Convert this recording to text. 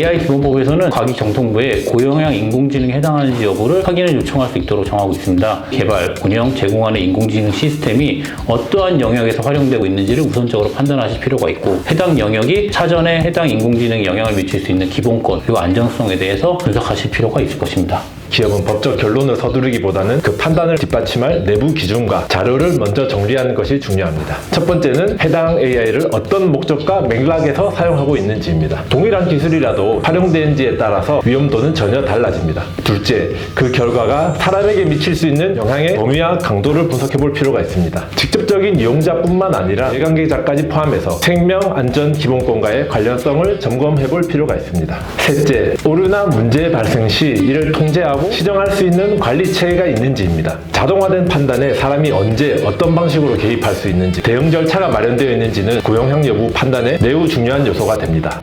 AI 기본법에서는 과기정통부에 고영향 인공지능에 해당하는지 여부를 확인을 요청할 수 있도록 정하고 있습니다. 개발, 운영, 제공하는 인공지능 시스템이 어떠한 영역에서 활용되고 있는지를 우선적으로 판단하실 필요가 있고 해당 영역이 사전에 해당 인공지능에 영향을 미칠 수 있는 기본권 그리고 안정성에 대해서 분석하실 필요가 있을 것입니다. 기업은 법적 결론을 서두르기보다는 그 판단을 뒷받침할 내부 기준과 자료를 먼저 정리하는 것이 중요합니다. 첫 번째는 해당 AI를 어떤 목적과 맥락에서 사용하고 있는지입니다. 동일한 기술이라도 활용되는지에 따라서 위험도는 전혀 달라집니다. 둘째, 그 결과가 사람에게 미칠 수 있는 영향의 범위와 강도를 분석해 볼 필요가 있습니다. 직접적인 이용자뿐만 아니라 예관계자까지 포함해서 생명 안전 기본권과의 관련성을 점검해 볼 필요가 있습니다. 셋째, 오류나 문제 발생 시 이를 통제 하고 시정할 수 있는 관리 체계가 있는지입니다. 자동화된 판단에 사람이 언제 어떤 방식으로 개입할 수 있는지 대응 절차가 마련되어 있는지는 고용형 여부 판단에 매우 중요한 요소가 됩니다.